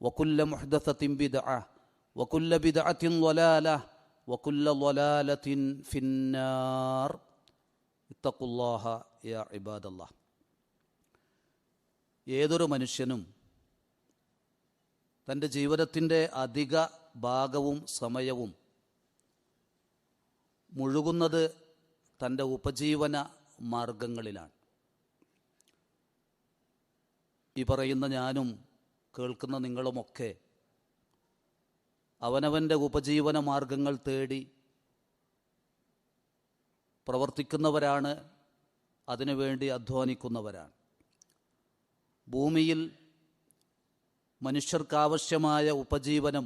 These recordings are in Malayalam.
وكل محدثة بدعة وكل بدعة ضلالة وكل ضلالة في النار اتقوا الله يا عباد الله ഏതൊരു മനുഷ്യനും തൻ്റെ ജീവിതത്തിൻ്റെ അധിക ഭാഗവും സമയവും മുഴുകുന്നത് തൻ്റെ ഉപജീവന മാർഗങ്ങളിലാണ് ഈ പറയുന്ന ഞാനും കേൾക്കുന്ന നിങ്ങളുമൊക്കെ അവനവന്റെ ഉപജീവന മാർഗങ്ങൾ തേടി പ്രവർത്തിക്കുന്നവരാണ് അതിനുവേണ്ടി അധ്വാനിക്കുന്നവരാണ്. ഭൂമിയിൽ മനുഷ്യർക്കാവശ്യമായ ഉപജീവനം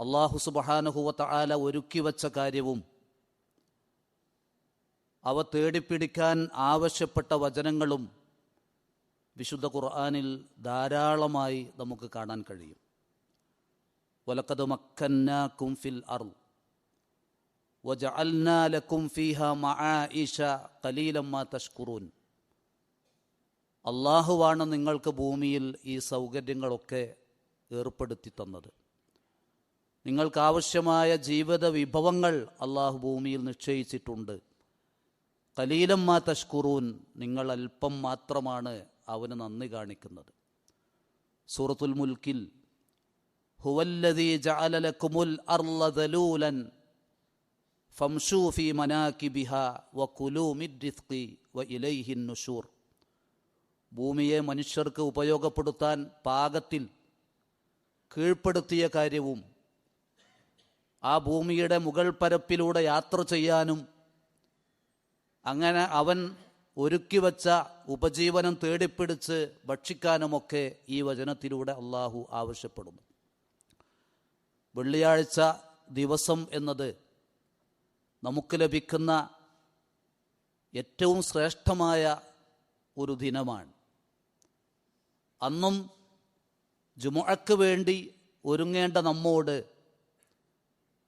അള്ളാഹു സുബഹാനുഹുവത്ത ആല ഒരുക്കി വച്ച കാര്യവും അവ തേടിപ്പിടിക്കാൻ ആവശ്യപ്പെട്ട വചനങ്ങളും വിശുദ്ധ ഖുർആാനിൽ ധാരാളമായി നമുക്ക് കാണാൻ കഴിയും. വലക്കത് മക്കന്നാക്കും ഫിൽ അറു വജഅൽനാലക്കും ഫീഹ മആയിഷ കലീലമ്മ തഷ്കുറൂൻ. അള്ളാഹുവാണ് നിങ്ങൾക്ക് ഭൂമിയിൽ ഈ സൗകര്യങ്ങളൊക്കെ ഏർപ്പെടുത്തി തന്നത്. നിങ്ങൾക്കാവശ്യമായ ജീവിത വിഭവങ്ങൾ അള്ളാഹു ഭൂമിയിൽ നിശ്ചയിച്ചിട്ടുണ്ട്. കലീലമ്മ തഷ്കുറൂൻ നിങ്ങൾ അല്പം മാത്രമാണ് അവന് നന്ദി കാണിക്കുന്നത്. സൂറത്തുൽ മുൽക്കിൽ ഹുവല്ലദീ ജഅലലക്കുമുൽ അർള ദലൂലൻ ഫംഷൂ ഫീ വകുലൂ മിർ റിസ്ഖി വഇലൈഹിൻ നുഷൂർ. ഭൂമിയെ മനുഷ്യർക്ക് ഉപയോഗപ്പെടുത്താൻ പാകത്തിൽ കീഴ്പ്പെടുത്തിയ കാര്യവും ആ ഭൂമിയുടെ മുകൾ പരപ്പിലൂടെ യാത്ര ചെയ്യാനും അങ്ങനെ അവൻ ഒരുക്കി വച്ച ഉപജീവനം തേടിപ്പിടിച്ച് ഭക്ഷിക്കാനുമൊക്കെ ഈ വചനത്തിലൂടെ അള്ളാഹു ആവശ്യപ്പെടുന്നു. വെള്ളിയാഴ്ച ദിവസം എന്നത് നമുക്ക് ലഭിക്കുന്ന ഏറ്റവും ശ്രേഷ്ഠമായ ഒരു ദിനമാണ്. അന്നും ജുമുഴക്ക് വേണ്ടി ഒരുങ്ങേണ്ട നമ്മോട്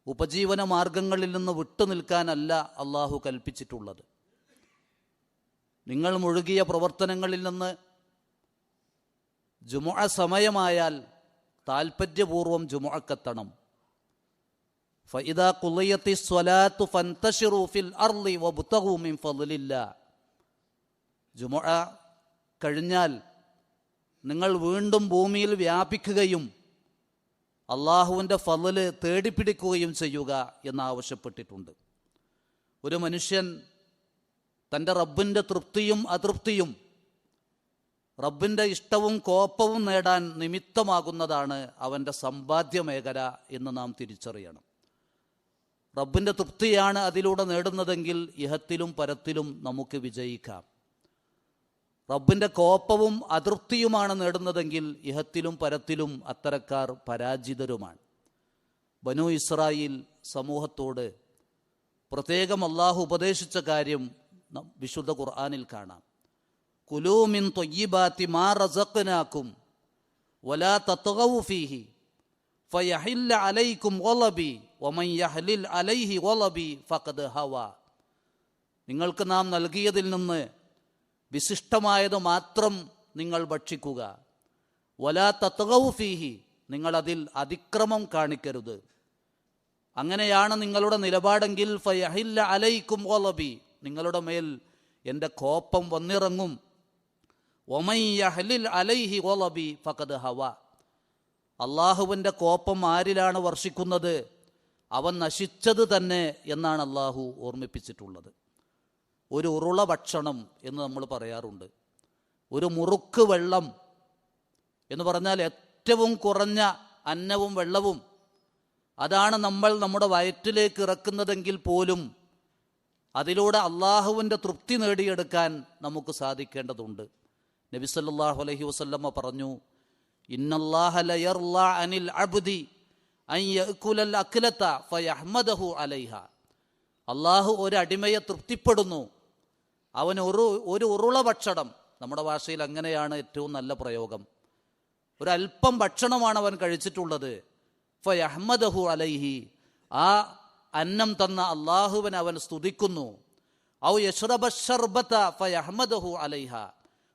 ഉപജീവന മാർഗങ്ങളിൽ നിന്ന് വിട്ടുനിൽക്കാനല്ല അള്ളാഹു കൽപ്പിച്ചിട്ടുള്ളത്. നിങ്ങൾ മുഴുകിയ പ്രവർത്തനങ്ങളിൽ നിന്ന് ജുമുഅ സമയമായാൽ താൽപ്പര്യപൂർവം ജുമുഅക്കെത്തണം. ജുമുഅ കഴിഞ്ഞാൽ നിങ്ങൾ വീണ്ടും ഭൂമിയിൽ വ്യാപിക്കുകയും അള്ളാഹുവിന്റെ ഫലല് തേടിപ്പിടിക്കുകയും ചെയ്യുക എന്നാവശ്യപ്പെട്ടിട്ടുണ്ട്. ഒരു മനുഷ്യൻ തന്റെ റബ്ബിന്റെ തൃപ്തിയും അതൃപ്തിയും റബ്ബിന്റെ ഇഷ്ടവും കോപ്പവും നേടാൻ നിമിത്തമാകുന്നതാണ് അവന്റെ സമ്പാദ്യ മേഖല എന്ന് നാം തിരിച്ചറിയണം. റബ്ബിന്റെ തൃപ്തിയാണ് അതിലൂടെ നേടുന്നതെങ്കിൽ ഇഹത്തിലും പരത്തിലും നമുക്ക് വിജയിക്കാം. റബ്ബിന്റെ കോപ്പവും അതൃപ്തിയുമാണ് നേടുന്നതെങ്കിൽ ഇഹത്തിലും പരത്തിലും അത്തരക്കാർ പരാജിതരുമാണ്. ബനു ഇസ്രായേൽ സമൂഹത്തോട് പ്രത്യേകം അള്ളാഹു ഉപദേശിച്ച കാര്യം വിശുദ്ധ ഖുർആാനിൽ കാണാം. കുലൂമിൻ തൊയ്യിബാത്തി മാ റസഖ്നാക്കും വലാ തത്വഫീഹി ഫയഹില്ല അലൈക്കും ഒലബി ഒമൻ യഹ്ലിൽ അലൈഹി ഒലബി ഫഖദ് ഹവ. നിങ്ങൾക്ക് നാം നൽകിയതിൽ നിന്ന് വിശിഷ്ടമായത് മാത്രം നിങ്ങൾ ഭക്ഷിക്കുക. വലാ തത്തകൗഫീഹി നിങ്ങളതിൽ അതിക്രമം കാണിക്കരുത്. അങ്ങനെയാണ് നിങ്ങളുടെ നിലപാടെങ്കിൽ ഫയഹില്ല അലൈക്കും ഓലബി നിങ്ങളുടെ മേൽ എന്റെ കോപ്പം വന്നിറങ്ങും. ഒമയ്യഹലിൽ അലൈഹി ഓലബി ഫഖദ് ഹവ. അള്ളാഹുവിന്റെ കോപ്പം ആരിലാണ് വർഷിക്കുന്നത്? അവൻ നശിച്ചത് തന്നെ എന്നാണ് അള്ളാഹു ഓർമ്മിപ്പിച്ചിട്ടുള്ളത്. ഒരു ഉരുള ഭക്ഷണം എന്ന് നമ്മൾ പറയാറുണ്ട്. ഒരു മുറുക്ക് വെള്ളം എന്ന് പറഞ്ഞാൽ ഏറ്റവും കുറഞ്ഞ അന്നവും വെള്ളവും. അതാണ് നമ്മൾ നമ്മുടെ വയറ്റിലേക്ക് ഇറക്കുന്നതെങ്കിൽ പോലും അതിലൂടെ അള്ളാഹുവിന്റെ തൃപ്തി നേടിയെടുക്കാൻ നമുക്ക് സാധിക്കേണ്ടതുണ്ട്. നബി സല്ലല്ലാഹു അലൈഹി വസല്ലമ്മ പറഞ്ഞു അനിൽ അബ്ദി അള്ളാഹു ഒരു അടിമയെ തൃപ്തിപ്പെടുന്നു. അവൻ ഒരു ഒരു ഉരുള ഭക്ഷണം. നമ്മുടെ ഭാഷയിൽ അങ്ങനെയാണ് ഏറ്റവും നല്ല പ്രയോഗം. ഒരല്പം ഭക്ഷണമാണ് അവൻ കഴിച്ചിട്ടുള്ളത്. ഫയഹ്മദഹു അലൈഹി. ആ അന്നം തന്ന അള്ളാഹുവിനെ അവൻ സ്തുതിക്കുന്നു. ഔ യഷ്റബ ഷർബത്ത ഫയഹ്മദഹു അലൈഹ.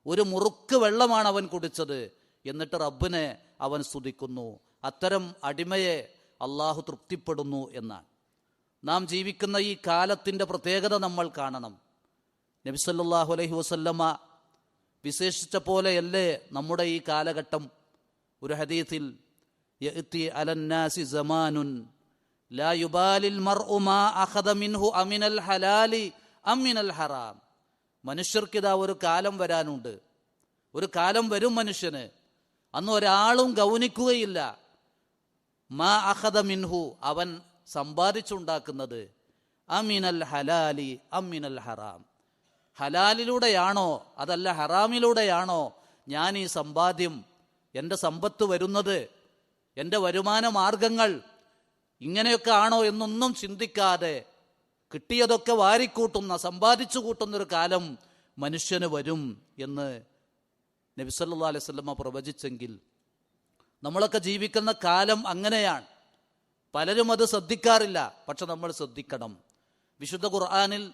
ഒരു മുറുക്ക് വെള്ളമാണ് അവൻ കുടിച്ചത്. എന്നിട്ട് റബ്ബിനെ അവൻ സ്തുതിക്കുന്നു. അത്തരം അടിമയെ അള്ളാഹു തൃപ്തിപ്പെടുന്നു എന്നാണ്. നാം ജീവിക്കുന്ന ഈ കാലത്തിന്റെ പ്രത്യേകത നമ്മൾ കാണണം. നബിസല്ലാഹു അലൈഹി വസല്ലമ്മ വിശേഷിച്ച പോലെയല്ലേ നമ്മുടെ ഈ കാലഘട്ടം? ഒരു ഹദീത്തിൽ അലന്നാസി സമാനുൻ ലാ യുബാലിൽ മർഉ മാ അഖദ മിൻഹു അമിനൽ ഹലാലി അമിനൽ ഹറാം മനുഷ്യർക്കിതാ ഒരു കാലം വരാനുണ്ട്. ഒരു കാലം വരും മനുഷ്യന്. അന്ന് ഒരാളും ഗൗനിക്കുകയില്ല. മാ അഹദ മിൻഹു അവൻ സമ്പാദിച്ചുണ്ടാക്കുന്നത്. അമിനൽ ഹലാലി അമിനൽ ഹറാം. ഹലാലിലൂടെയാണോ അതല്ല ഹറാമിലൂടെയാണോ ഞാൻ ഈ സമ്പാദ്യം എന്റെ സമ്പത്ത് വരുന്നത് എന്റെ വരുമാന മാർഗങ്ങൾ ഇങ്ങനെയൊക്കെ ആണോ എന്നൊന്നും ചിന്തിക്കാതെ കിട്ടിയതൊക്കെ വാരിക്കൂട്ടുന്ന സമ്പാദിച്ചു കൂട്ടുന്നൊരു കാലം മനുഷ്യന് വരും എന്ന് നബിസല്ലാ അലൈഹി സ്വലമ പ്രവചിച്ചെങ്കിൽ നമ്മളൊക്കെ ജീവിക്കുന്ന കാലം അങ്ങനെയാണ്. പലരും അത് ശ്രദ്ധിക്കാറില്ല പക്ഷെ നമ്മൾ ശ്രദ്ധിക്കണം. വിശുദ്ധ ഖുർആാനിൽ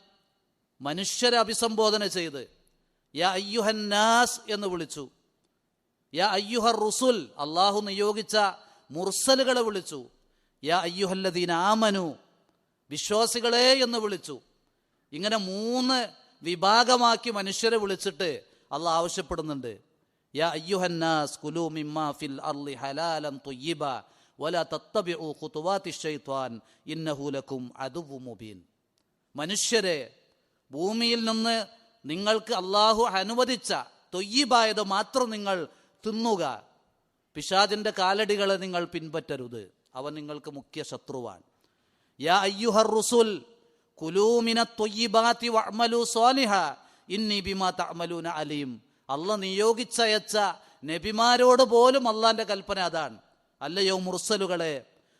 മനുഷ്യരെ അഭിസംബോധന ചെയ്ത് യാ അയ്യുഹന്നാസ് എന്ന് വിളിച്ചു. യാ അയ്യുഹർ റുസുൽ അള്ളാഹു നിയോഗിച്ച മുർസലുകളെ വിളിച്ചു. യാ അയ്യുഹല്ലദീൻ ആമനു. വിശ്വാസികളെ എന്ന് വിളിച്ചു. ഇങ്ങനെ മൂന്ന് വിഭാഗമാക്കി മനുഷ്യരെ വിളിച്ചിട്ട് അള്ളാഹ് ആവശ്യപ്പെടുന്നുണ്ട്. യാ അയ്യുഹന്നാസ് കുലു മിമ്മാ ഫിൽ അർളി ഹലാലൻ തുയ്യിബ വല തത്തബിഉ ഖുതുവാതി ശൈത്വാൻ ഇന്നഹു ലക്കും അദുവു മുബീൻ. മനുഷ്യരെ ഭൂമിയിൽ നിന്ന് നിങ്ങൾക്ക് അള്ളാഹു അനുവദിച്ച തൊയ്യിബായത് മാത്രം നിങ്ങൾ തിന്നുക. പിശാചിന്റെ കാലടികളെ നിങ്ങൾ പിൻപറ്റരുത്. അവൻ നിങ്ങൾക്ക് മുഖ്യ ശത്രുവാണ്. യാ അയ്യുഹർ റുസുൽ കുലൂമിന തൊയ്യിബാത്തി വഅമലു സ്വാലിഹ ഇന്നി ബിമാ തഅമലൂന അലീം. അല്ല നിയോഗിച്ചയച്ച നബിമാരോട് പോലും അള്ളാന്റെ കൽപ്പന അതാണ്. അല്ലയോ മുർസലുകളെ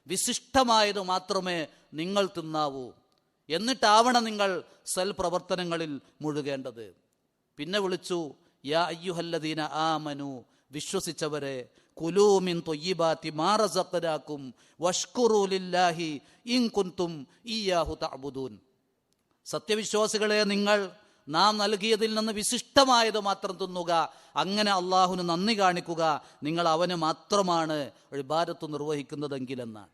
വിശിഷ്ടമായത് മാത്രമേ നിങ്ങൾ തിന്നാവൂ. എന്നിട്ടാവണം നിങ്ങൾ സൽ പ്രവർത്തനങ്ങളിൽ മുഴുകേണ്ടത്. പിന്നെ വിളിച്ചു യാ അയ്യുഹല്ലദീന ആമനു വിശ്വസിച്ചവരെ കുലൂമിൻ തൊയ്യിബാത്തി മാറസക്കരാക്കും വഷ്കുറൂലില്ലാഹി ഇൻ കുന്തും ഇയാഹു തഅബുദൂൻ. സത്യവിശ്വാസികളെ നിങ്ങൾ നാം നൽകിയതിൽ നിന്ന് വിശിഷ്ടമായത് മാത്രം തിന്നുക അങ്ങനെ അള്ളാഹുന് നന്ദി കാണിക്കുക നിങ്ങൾ അവന് മാത്രമാണ് ഇബാദത്ത് നിർവഹിക്കുന്നതെങ്കിലെന്നാണ്.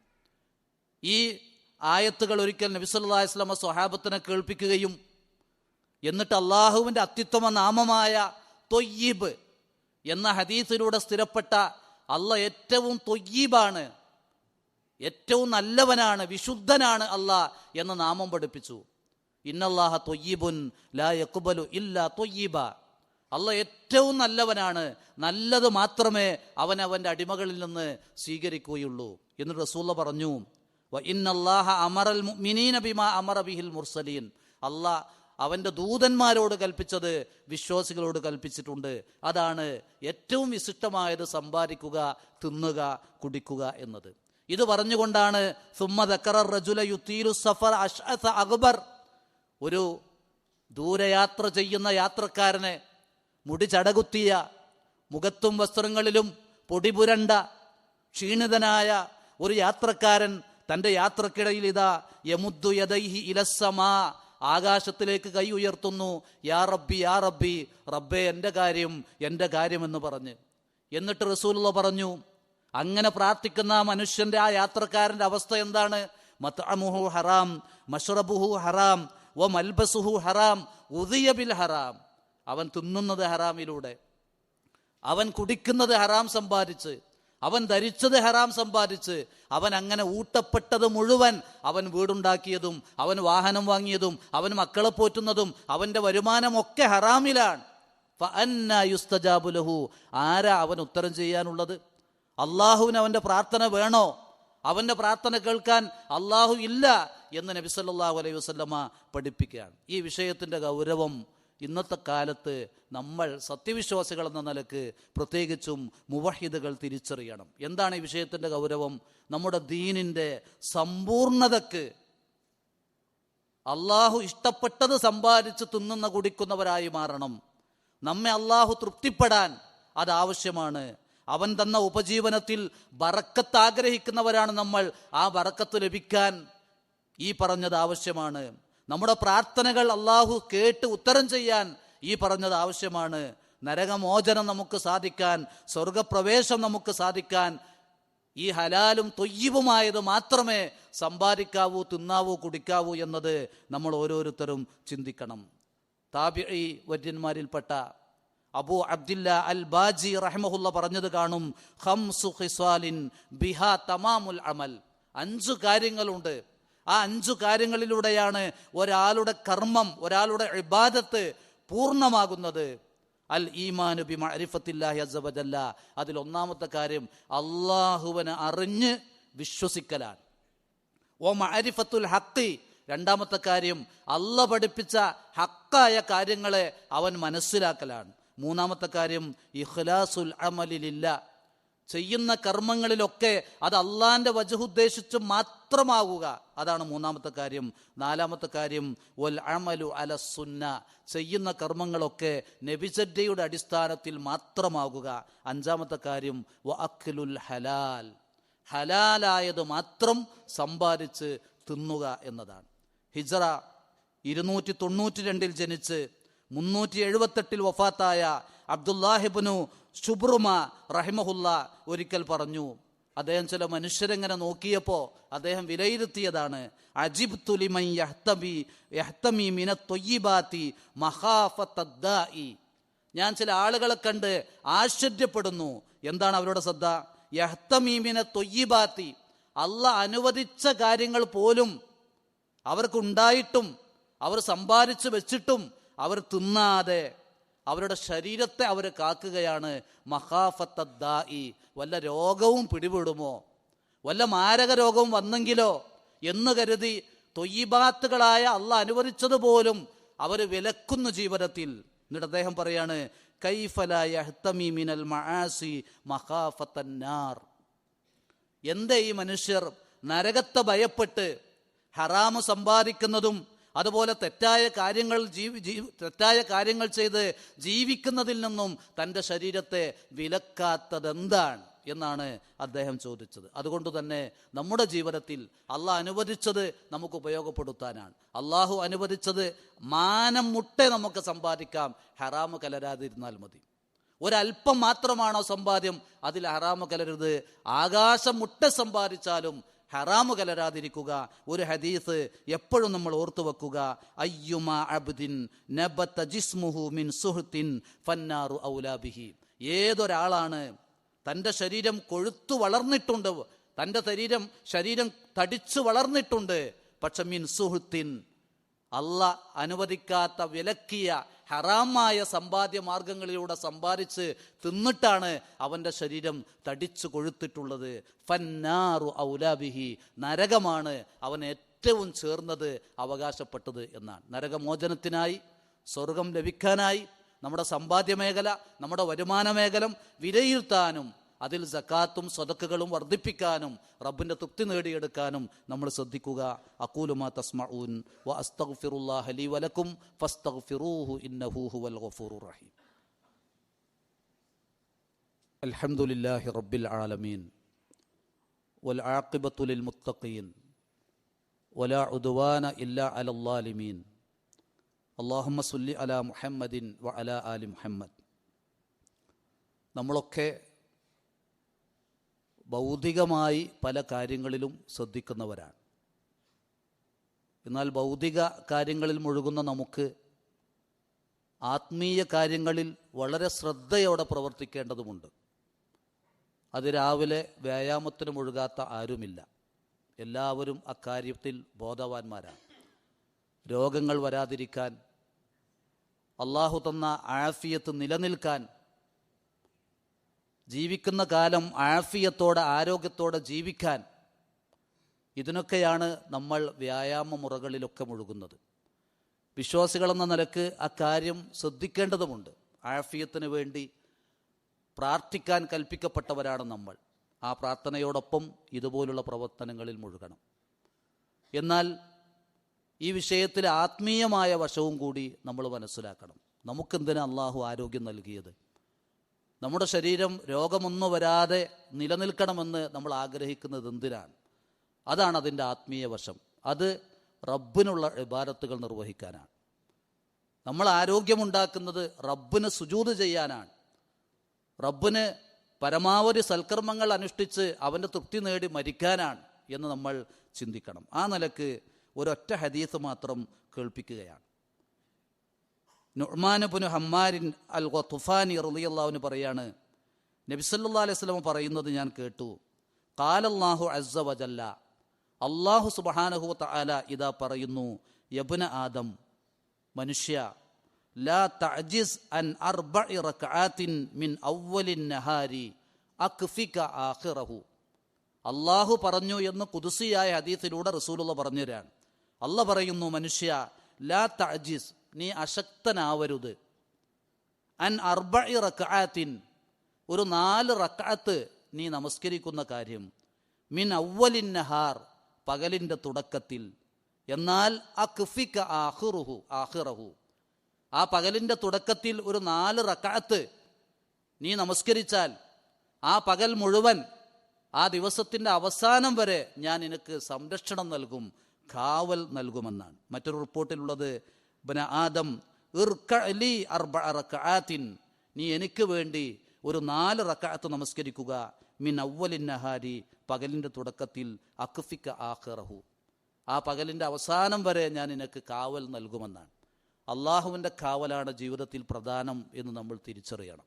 ഈ ആയത്തുകൾ ഒരിക്കൽ നബിസല്ലാ ഇസ്ലാമ സ്വഹാബത്തിനെ കേൾപ്പിക്കുകയും എന്നിട്ട് അള്ളാഹുവിന്റെ അത്യുത്തമ നാമമായ തൊയ്യീബ് എന്ന ഹദീസിലൂടെ സ്ഥിരപ്പെട്ട അല്ല ഏറ്റവും തൊയ്യീബാണ് ഏറ്റവും നല്ലവനാണ് വിശുദ്ധനാണ് അല്ല എന്ന നാമം പഠിപ്പിച്ചു. ഇന്നല്ലാഹ തൊയ്യീബുൻ ലാ യക്കുബലു ഇല്ല തൊയ്യീബ. അല്ല ഏറ്റവും നല്ലവനാണ് നല്ലത് മാത്രമേ അവൻ അവന്റെ അടിമകളിൽ നിന്ന് സ്വീകരിക്കുകയുള്ളൂ എന്ന് റസൂള്ള പറഞ്ഞു. ഇന്നല്ലാഹ അമറൽ മുഅ്മിനീന ബിമാ അമറ ബിഹിൽ മുർസലീൻ. അല്ലാ അവന്റെ ദൂതന്മാരോട് കൽപ്പിച്ചത് വിശ്വാസികളോട് കൽപ്പിച്ചിട്ടുണ്ട്. അതാണ് ഏറ്റവും വിശിഷ്ടമായത് സമ്പാദിക്കുക തിന്നുക കുടിക്കുക എന്നത്. ഇത് പറഞ്ഞുകൊണ്ടാണ് റജുല സഫർ അക്ബർ. ഒരു ദൂരയാത്ര ചെയ്യുന്ന യാത്രക്കാരനെ മുടി ചടകുത്തിയ മുഖത്തും വസ്ത്രങ്ങളിലും പൊടിപുരണ്ട ക്ഷീണിതനായ ഒരു യാത്രക്കാരൻ തന്റെ യാത്രക്കിടയിൽ ഇതാ യമുദ്ദു യദൈഹി ഇലസ്സമാ ആകാശത്തിലേക്ക് കൈ ഉയർത്തുന്നു. യാ റബ്ബി യാ റബ്ബി റബ്ബേ എന്റെ കാര്യം എന്റെ കാര്യമെന്ന് പറഞ്ഞ്. എന്നിട്ട് റസൂലുള്ള പറഞ്ഞു അങ്ങനെ പ്രാർത്ഥിക്കുന്ന ആ മനുഷ്യന്റെ ആ യാത്രക്കാരന്റെ അവസ്ഥ എന്താണ്? മത്അമുഹു ഹറാം മഷ്റബുഹു ഹറാം വ മൽബസുഹു ഹറാം ഉദിയ ബിൽ ഹറാം. അവൻ തിന്നുന്നത് ഹറാമിലൂടെ. അവൻ കുടിക്കുന്നത് ഹറാം സമ്പാദിച്ച്. അവൻ ധരിച്ചത് ഹറാം സമ്പാദിച്ച്. അവൻ അങ്ങനെ ഊട്ടപ്പെട്ടത് മുഴുവൻ അവൻ വീടുണ്ടാക്കിയതും അവൻ വാഹനം വാങ്ങിയതും അവൻ മക്കളെ പോറ്റുന്നതും അവന്റെ വരുമാനമൊക്കെ ഹറാമിലാണ്. യുസ്തജാബുലഹു യുസ്തജാബു ലഹു. ആരാ അവൻ ഉത്തരം ചെയ്യാനുള്ളത്? അള്ളാഹുവിന് അവന്റെ പ്രാർത്ഥന വേണോ? അവന്റെ പ്രാർത്ഥന കേൾക്കാൻ അള്ളാഹു ഇല്ല എന്ന് നബി സല്ലല്ലാഹു അലൈഹി വസല്ലമ പഠിപ്പിക്കുകയാണ്. ഈ വിഷയത്തിന്റെ ഗൗരവം ഇന്നത്തെ കാലത്ത് നമ്മൾ സത്യവിശ്വാസികൾ എന്ന നിലയ്ക്ക് പ്രത്യേകിച്ചും മുവഹിദുകൾ തിരിച്ചറിയണം. എന്താണ് ഈ വിഷയത്തിന്റെ ഗൗരവം? നമ്മുടെ ദീനിന്റെ സമ്പൂർണതക്ക് അള്ളാഹു ഇഷ്ടപ്പെട്ടത് സമ്പാദിച്ച് തിന്നുന്ന കുടിക്കുന്നവരായി മാറണം. നമ്മെ അള്ളാഹു തൃപ്തിപ്പെടാൻ അതാവശ്യമാണ് അവൻ തന്ന ഉപജീവനത്തിൽ ബറക്കത്ത് ആഗ്രഹിക്കുന്നവരാണ് നമ്മൾ. ആ ബറക്കത്ത് ലഭിക്കാൻ ഈ പറഞ്ഞത് ആവശ്യമാണ്. നമ്മുടെ പ്രാർത്ഥനകൾ അള്ളാഹു കേട്ട് ഉത്തരം ചെയ്യാൻ ഈ പറഞ്ഞത് ആവശ്യമാണ്. നരകമോചനം നമുക്ക് സാധിക്കാൻ സ്വർഗപ്രവേശം നമുക്ക് സാധിക്കാൻ ഈ ഹലാലും തൊയ്യവുമായത് മാത്രമേ സമ്പാദിക്കാവൂ തിന്നാവൂ കുടിക്കാവൂ എന്നത് നമ്മൾ ഓരോരുത്തരും ചിന്തിക്കണം. താബിഈ വര്യന്മാരിൽപ്പെട്ട അബൂ അബ്ദില്ല അൽ ബാജി റഹ്മഹുല്ല പറഞ്ഞത് കാണും ഹംസു ഖിസ്വാലിൻ ബിഹ തമാമുൽ അമൽ. അഞ്ചു കാര്യങ്ങളുണ്ട്. ആ അഞ്ചു കാര്യങ്ങളിലൂടെയാണ് ഒരാളുടെ കർമ്മം ഒരാളുടെ ഇബാദത്ത് പൂർണമാകുന്നത്. അൽ ഈമാനു ബി മരിഫത്തില്ലാഹി അസ്സവജല്ല അതിൽ ഒന്നാമത്തെ കാര്യം അള്ളാഹുവിനെ അറിഞ്ഞ് വിശ്വസിക്കലാണ്. ഓ മഅരിഫത്തുൽ ഹത്തി രണ്ടാമത്തെ കാര്യം അല്ല പഠിപ്പിച്ച ഹക്കായ കാര്യങ്ങളെ അവൻ മനസ്സിലാക്കലാണ്. മൂന്നാമത്തെ കാര്യം ഇഖ്ലാസുൽ അമലിലില്ല ചെയ്യുന്ന കർമ്മങ്ങളിലൊക്കെ അത് അള്ളാന്റെ വജുദ്ദേശിച്ച് മാത്രമാകുക അതാണ് മൂന്നാമത്തെ കാര്യം. നാലാമത്തെ കാര്യം ഒൽ അമലു അല സുന്ന ചെയ്യുന്ന കർമ്മങ്ങളൊക്കെ നബിസഡ്ഡയുടെ അടിസ്ഥാനത്തിൽ മാത്രമാകുക അഞ്ചാമത്തെ കാര്യം വ അഖിലുൽ ഹലാൽ ഹലാലായത് മാത്രം സമ്പാദിച്ച് തിന്നുക എന്നതാണ്. ഹിജറ ഇരുന്നൂറ്റി തൊണ്ണൂറ്റി രണ്ടിൽ ജനിച്ച് മുന്നൂറ്റി എഴുപത്തെട്ടിൽ വഫാത്തായ അബ്ദുല്ലാഹിബിനു ഷുബ്രുമ റഹിമഹുല്ല ഒരിക്കൽ പറഞ്ഞു അദ്ദേഹം ചില മനുഷ്യരെങ്ങനെ നോക്കിയപ്പോൾ അദ്ദേഹം വിലയിരുത്തിയതാണ് അജിബ് തുലിമൈ യഹ്തബി ഞാൻ ചില ആളുകളെ കണ്ട് ആശ്ചര്യപ്പെടുന്നു. എന്താണ് അവരുടെ ശ്രദ്ധ? യഹ്തമീമിനെ തൊയ്യിബാത്തി. അല്ല അനുവദിച്ച കാര്യങ്ങൾ പോലും അവർക്കുണ്ടായിട്ടും അവർ സമ്പാദിച്ചു വെച്ചിട്ടും അവർ തിന്നാതെ അവരുടെ ശരീരത്തെ അവർ കാക്കുകയാണ്. മഹാഫത്തദ്ദായി വല്ല രോഗവും പിടിപെടുമോ? വല്ല മാരക രോഗവും വന്നെങ്കിലോ? എന്ന് കരുതി തൊയ്യിബാത്തുകളായ അല്ല അനുവദിച്ചതുപോലും അവർ വിലക്കുന്നു ജീവിതത്തിൽ. എന്നിട്ട് അദ്ദേഹം പറയാണ് എന്തേ ഈ മനുഷ്യർ നരകത്തെ ഭയപ്പെട്ട് ഹറാമ് സമ്പാദിക്കുന്നതും അതുപോലെ തെറ്റായ കാര്യങ്ങൾ ജീവി തെറ്റായ കാര്യങ്ങൾ ചെയ്ത് ജീവിക്കുന്നതിൽ നിന്നും തന്റെ ശരീരത്തെ വിലക്കാത്തതെന്താണ് എന്നാണ് അദ്ദേഹം ചോദിച്ചത്. അതുകൊണ്ട് തന്നെ നമ്മുടെ ജീവിതത്തിൽ അള്ളാഹ് അനുവദിച്ചത് നമുക്ക് ഉപയോഗപ്പെടുത്താനാണ്. അള്ളാഹു അനുവദിച്ചത് മാനം മുട്ടേ നമുക്ക് സമ്പാദിക്കാം ഹറാമ് കലരാതിരുന്നാൽ മതി. ഒരല്പം മാത്രമാണോ സമ്പാദ്യം അതിൽ ഹറാമ് കലരുത്. ആകാശം മുട്ട സമ്പാദിച്ചാലും ഹറാമ് കലരാതിരിക്കുക. ഒരു ഹദീസ് എപ്പോഴും നമ്മൾ ഓർത്തു വെക്കുക. അയ്യുമ അബ്ദിൻ നബത്ത ജിസ്മുഹു മിൻ സുഹൃത്തിൻ ഫന്നാറു ഔലാബിഹി ഏതൊരാളാണ് തന്റെ ശരീരം കൊഴുത്തു വളർന്നിട്ടുണ്ട്. തന്റെ ശരീരം ശരീരം തടിച്ചു വളർന്നിട്ടുണ്ട്. പക്ഷെ മിൻ സുഹൃത്തിൻ അല്ല അനുവദിക്കാത്ത വിലക്കിയ ഹറാമായ സമ്പാദ്യ മാർഗങ്ങളിലൂടെ സമ്പാദിച്ച് തിന്നിട്ടാണ് അവന്റെ ശരീരം തടിച്ചു കൊഴുത്തിട്ടുള്ളത്. ഫന്നാറു ഔലാബിഹി. നരകമാണ് അവൻ ഏറ്റവും ചേർന്നത് അവകാശപ്പെട്ടത് എന്നാണ്. നരകമോചനത്തിനായി സ്വർഗം ലഭിക്കാനായി നമ്മുടെ സമ്പാദ്യ മേഖല നമ്മുടെ വരുമാന മേഖല വിലയിരുത്താനും അതിൽ സക്കാത്തും സ്വതക്കുകളും വർദ്ധിപ്പിക്കാനും റബ്ബിന്റെ തൃപ്തി നേടിയെടുക്കാനും നമ്മൾ ശ്രദ്ധിക്കുക അക്കൂലുമാ തസ്മഊൻ വ അസ്തഗ്ഫിറുല്ലാഹ ലി വലക്കും ഫസ്തഗ്ഫിറൂഹു ഇന്നഹു ഹുവൽ ഗഫൂറുർ റഹീം അൽഹംദുലില്ലാഹി റബ്ബിൽ ആലമീൻ والعاقبة للمتقين ولا عدوان إلا على الظالمين اللهم صل على محمد وعلى آل محمد നമ്മളൊക്കെ ഭൗതികമായി പല കാര്യങ്ങളിലും ശ്രദ്ധിക്കുന്നവരാണ്. എന്നാൽ ഭൗതിക കാര്യങ്ങളിൽ മുഴുകുന്ന നമുക്ക് ആത്മീയ കാര്യങ്ങളിൽ വളരെ ശ്രദ്ധയോടെ പ്രവർത്തിക്കേണ്ടതുമുണ്ട്. അത് രാവിലെ വ്യായാമത്തിന് മുഴുകാത്ത ആരുമില്ല. എല്ലാവരും അക്കാര്യത്തിൽ ബോധവാന്മാരാണ്. രോഗങ്ങൾ വരാതിരിക്കാൻ അള്ളാഹു തന്ന ആഫിയത്ത് നിലനിൽക്കാൻ ജീവിക്കുന്ന കാലം ആഫിയത്തോടെ ആരോഗ്യത്തോടെ ജീവിക്കാൻ ഇതിനൊക്കെയാണ് നമ്മൾ വ്യായാമ മുറകളിലൊക്കെ മുഴുകുന്നത്. വിശ്വാസികളെന്ന നിലയ്ക്ക് ആ കാര്യം ശ്രദ്ധിക്കേണ്ടതുമുണ്ട്. ആഫിയത്തിന് വേണ്ടി പ്രാർത്ഥിക്കാൻ കൽപ്പിക്കപ്പെട്ടവരാണ് നമ്മൾ. ആ പ്രാർത്ഥനയോടൊപ്പം ഇതുപോലുള്ള പ്രവർത്തനങ്ങളിൽ മുഴുകണം. എന്നാൽ ഈ വിഷയത്തിൽ ആത്മീയമായ വശവും കൂടി നമ്മൾ മനസ്സിലാക്കണം. നമുക്കെന്തിനാ അള്ളാഹു ആരോഗ്യം നൽകിയത്? നമ്മുടെ ശരീരം രോഗമൊന്നും വരാതെ നിലനിൽക്കണമെന്ന് നമ്മൾ ആഗ്രഹിക്കുന്നത് എന്തിനാണ്? അതാണ് അതിന്റെ ആത്മീയ വശം. അത് റബ്ബിനുള്ള ഇബാരത്തുകൾ നിർവഹിക്കാനാണ്. നമ്മൾ ആരോഗ്യമുണ്ടാക്കുന്നത് റബ്ബിന് സുജൂത് ചെയ്യാനാണ്. റബ്ബിന് പരമാവധി സൽക്കർമ്മങ്ങൾ അനുഷ്ഠിച്ച് അവന്റെ തൃപ്തി നേടി മരിക്കാനാണ് എന്ന് നമ്മൾ ചിന്തിക്കണം. ആ നിലയ്ക്ക് ഒരൊറ്റ ഹദീസ് മാത്രം കേൾപ്പിക്കുകയാണ്. നുഹ്മാനുബുനു ഹമ്മാരിൻ അൽ ഖുഫാനി റളിയല്ലാഹുവിന് പറയാണ് നബിസല്ലാ അലൈഹി സ്വലം പറയുന്നത് ഞാൻ കേട്ടു. കാലല്ലാഹു അസ്സ വജല്ല. അള്ളാഹു സുബഹാനഹു തആല ഇതാ പറയുന്നു യബുന ആദം മനുഷ്യ ലാ തഅജിസ് അൻ അർബഇ റക്അാത്തിൻ മിൻ അവ്വലിൻ നഹാരി അക്ഫിക ആഖിറഹു. അള്ളാഹു പറഞ്ഞു എന്ന് കുതുസിയായ ഹദീസിലൂടെ റസൂലുള്ള പറഞ്ഞുതരാണ് അല്ല പറയുന്നു മനുഷ്യ ലാ തഅജിസ് നീ അശക്തനാവരുത്. അൻ അർബ റക്കാത്തിൻ ഒരു നാല് റക്കാത്ത് നീ നമസ്കരിക്കുന്ന കാര്യം. മിൻ ഔവലിൻ നഹാർ പകലിന്റെ തുടക്കത്തിൽ. എന്നാൽ അക്ഫിക ആഹുറുഹു ആഹിറഹു ആ പകലിന്റെ തുടക്കത്തിൽ ഒരു നാല് റക്കാത്ത് നീ നമസ്കരിച്ചാൽ ആ പകൽ മുഴുവൻ ആ ദിവസത്തിന്റെ അവസാനം വരെ ഞാൻ നിനക്ക് സംരക്ഷണം നൽകും കാവൽ നൽകുമെന്നാണ്. മറ്റൊരു റിപ്പോർട്ടിലുള്ളത് ബന ആദം ഇർക്കലി അർബ റക്കാത്തിൻ നീ എനിക്ക് വേണ്ടി ഒരു നാല് റക്കാത്ത് നമസ്കരിക്കുക. മിൻ അവലിൻ നഹാരി പകലിന്റെ തുടക്കത്തിൽ അക്ഫിക്ക ആഖിറഹു. ആ പകലിന്റെ അവസാനം വരെ ഞാൻ നിനക്ക് കാവൽ നൽകുമെന്നാണ്. അള്ളാഹുവിന്റെ കാവലാണ് ജീവിതത്തിൽ പ്രധാനം എന്ന് നമ്മൾ തിരിച്ചറിയണം.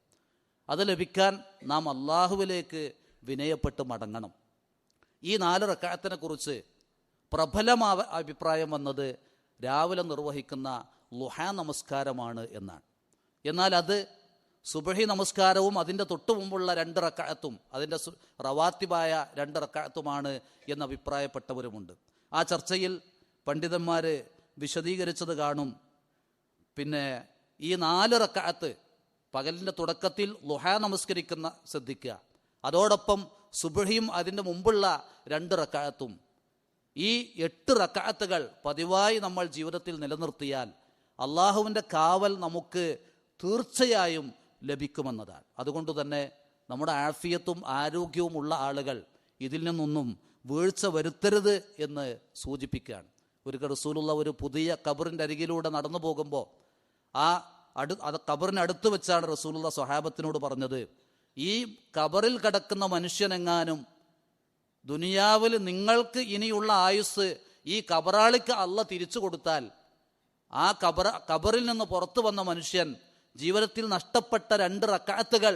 അത് ലഭിക്കാൻ നാം അള്ളാഹുവിലേക്ക് വിനയപ്പെട്ട് മടങ്ങണം. ഈ നാല് റക്കാത്തിനെക്കുറിച്ച് കുറിച്ച് പ്രബലമായ അഭിപ്രായം വന്നത് രാവിലെ നിർവഹിക്കുന്ന ലുഹ നമസ്കാരമാണ് എന്നാണ്. എന്നാൽ അത് സുബഹി നമസ്കാരവും അതിന്റെ തൊട്ടു മുമ്പുള്ള രണ്ട് റക്കായത്തും അതിന്റെ റവാത്തിബായ രണ്ട് റക്കായത്തുമാണ് എന്ന് അഭിപ്രായപ്പെട്ടവരുമുണ്ട്. ആ ചർച്ചയിൽ പണ്ഡിതന്മാർ വിശദീകരിച്ചത് കാണും. പിന്നെ ഈ നാല് റക്കായത്ത് പകലിന്റെ തുടക്കത്തിൽ ലുഹ നമസ്കരിക്കുന്ന ശ്രദ്ധിക്കുക. അതോടൊപ്പം സുബഹിയും അതിന്റെ മുമ്പുള്ള രണ്ട് റക്കായത്തും ഈ എട്ട് റക്കാത്തുകൾ പതിവായി നമ്മൾ ജീവിതത്തിൽ നിലനിർത്തിയാൽ അള്ളാഹുവിന്റെ കാവൽ നമുക്ക് തീർച്ചയായും ലഭിക്കുമെന്നതാണ്. അതുകൊണ്ട് തന്നെ നമ്മുടെ ആഫിയത്തും ആരോഗ്യവും ഉള്ള ആളുകൾ ഇതിൽ നിന്നൊന്നും വീഴ്ച വരുത്തരുത് എന്ന് സൂചിപ്പിക്കുകയാണ്. ഒരു റസൂലുള്ള ഒരു പുതിയ കബറിന്റെ അരികിലൂടെ നടന്നു പോകുമ്പോൾ ആ അടു അത് കബറിനടുത്ത് വെച്ചാണ് റസൂലുള്ള സ്വഹാബത്തിനോട് പറഞ്ഞത് ഈ കബറിൽ കിടക്കുന്ന മനുഷ്യനെങ്ങാനും ദുനിയാവിൽ നിങ്ങൾക്ക് ഇനിയുള്ള ആയുസ് ഈ കബറാളിക്ക് അല്ല തിരിച്ചു കൊടുത്താൽ ആ കബറ കബറിൽ നിന്ന് പുറത്തു വന്ന മനുഷ്യൻ ജീവിതത്തിൽ നഷ്ടപ്പെട്ട രണ്ട് റക്കാത്തുകൾ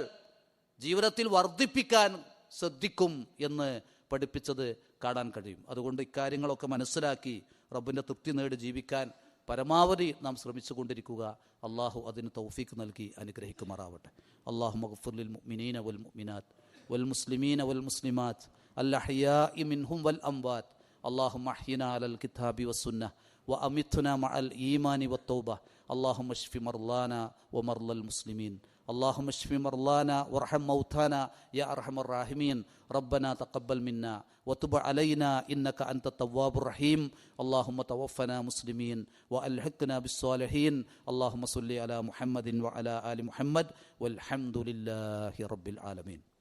ജീവിതത്തിൽ വർദ്ധിപ്പിക്കാൻ ശ്രദ്ധിക്കും എന്ന് പഠിപ്പിച്ചത് കാണാൻ കഴിയും. അതുകൊണ്ട് ഇക്കാര്യങ്ങളൊക്കെ മനസ്സിലാക്കി റബ്ബിന്റെ തൃപ്തി നേടി ജീവിക്കാൻ പരമാവധി നാം ശ്രമിച്ചു കൊണ്ടിരിക്കുക. അള്ളാഹു അതിന് തൗഫീക്ക് നൽകി അനുഗ്രഹിക്കുമാറാവട്ടെ. അള്ളാഹു മഗ്ഫുലിൽ മുഅ്മിനീന വൽ മുഅ്മിനാത്ത് വൽ മുസ്ലിമീന വൽ മുസ്ലിമാത്ത് الأحياء منهم والأموات. اللهم أحينا على الكتاب والسنة وأمتنا مع الإيمان والتوبة. اللهم اشف مرضانا ومرضى المسلمين. اللهم اشف مرضانا وارحم موتانا يا أرحم الراحمين. ربنا تقبل منا وتب علينا إنك أنت التواب الرحيم. اللهم توفنا مسلمين وألحقنا بالصالحين. اللهم صل على محمد وعلى آل محمد. والحمد لله رب العالمين.